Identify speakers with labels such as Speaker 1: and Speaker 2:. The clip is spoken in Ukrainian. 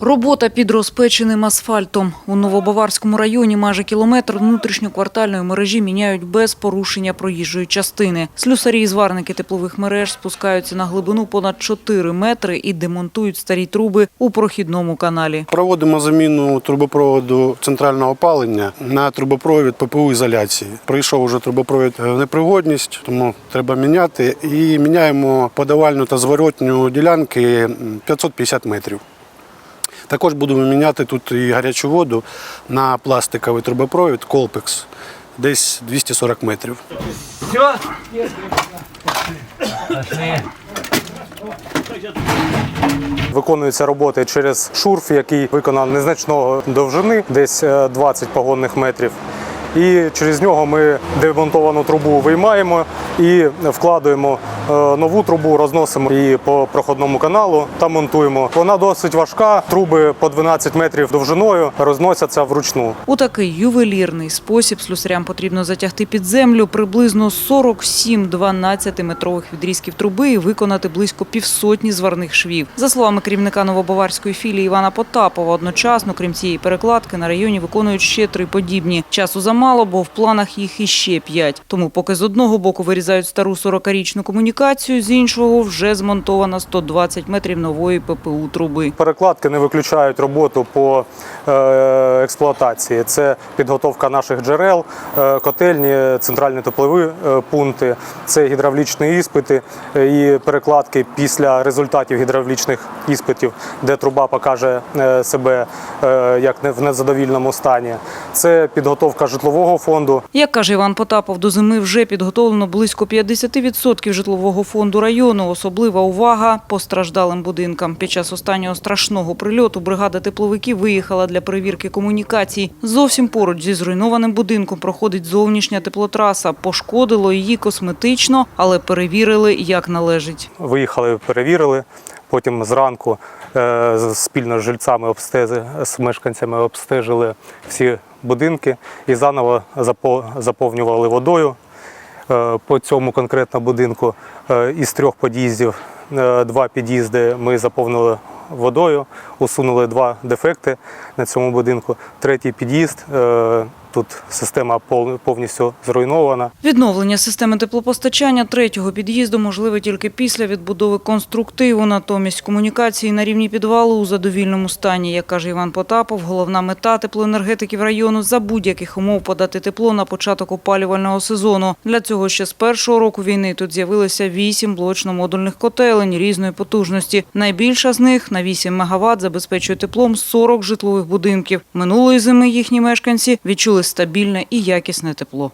Speaker 1: Робота під розпеченим асфальтом. У Новобаварському районі майже кілометр внутрішньоквартальної мережі міняють без порушення проїжджої частини. Слюсарі і зварники теплових мереж спускаються на глибину понад 4 метри і демонтують старі труби у прохідному каналі.
Speaker 2: Проводимо заміну трубопроводу центрального опалення на трубопровід ППУ ізоляції. Прийшов уже трубопровід в непригодність, тому треба міняти. І міняємо подавальну та зворотню ділянки 550 метрів. Також будемо міняти тут і гарячу воду на пластиковий трубопровід Колпекс, десь 240 метрів.
Speaker 3: Все? Пошли.
Speaker 4: Виконуються роботи через шурф, який виконан незначного довжини, десь е, 20 погонних метрів. І через нього ми демонтовану трубу виймаємо і вкладаємо е, нову трубу, розносимо її по проходному каналу та монтуємо. Вона досить важка, труби по 12 метрів довжиною розносяться вручну.
Speaker 1: У такий ювелірний спосіб слюсарям потрібно затягти під землю приблизно 47 12-метрових відрізків труби і виконати близько півсотні зварних швів. За словами керівника Новобаварської філії Івана Потапова, одночасно, крім цієї перекладки, на районі виконують ще три подібні. Часу замало, бо в планах їх іще п'ять. Тому поки з одного боку вирізають стару 40-річну комунікацію, з іншого вже змонтовано 120 метрів нової ППУ труби.
Speaker 4: Перекладки не виключають роботу по е, експлуатації. Це підготовка наших джерел, е, котельні, центральні теплові е, пункти, це гідравлічні іспити і перекладки після результатів гідравлічних іспитів, де труба покаже себе як не в незадовільному стані. Це підготовка житлового фонду.
Speaker 1: Як каже Іван Потапов, до зими вже підготовлено близько 50% житлового фонду району. Особлива увага постраждалим будинкам. Під час останнього страшного прильоту бригада тепловиків виїхала для перевірки комунікацій. Зовсім поруч зі зруйнованим будинком проходить зовнішня теплотраса. Пошкодило її косметично, але перевірили як належить.
Speaker 4: Виїхали, перевірили. Потім зранку е, спільно з жильцями з мешканцями обстежили всі будинки і заново заповнювали водою. Е, По цьому конкретно будинку е, із трьох під'їздів е, два під'їзди ми заповнили водою, усунули два дефекти на цьому будинку. Третій під'їзд тут система пов- повністю зруйнована.
Speaker 1: Відновлення системи теплопостачання третього під'їзду можливе тільки після відбудови конструктиву. Натомість комунікації на рівні підвалу у задовільному стані. Як каже Іван Потапов, головна мета теплоенергетиків району за будь-яких умов подати тепло на початок опалювального сезону. Для цього ще з першого року війни тут з'явилося вісім блочно-модульних котелень різної потужності. Найбільша з них на 8 МВт забезпечує теплом 40 житлових будинків. Минулої зими їхні мешканці відчули стабільне і якісне тепло.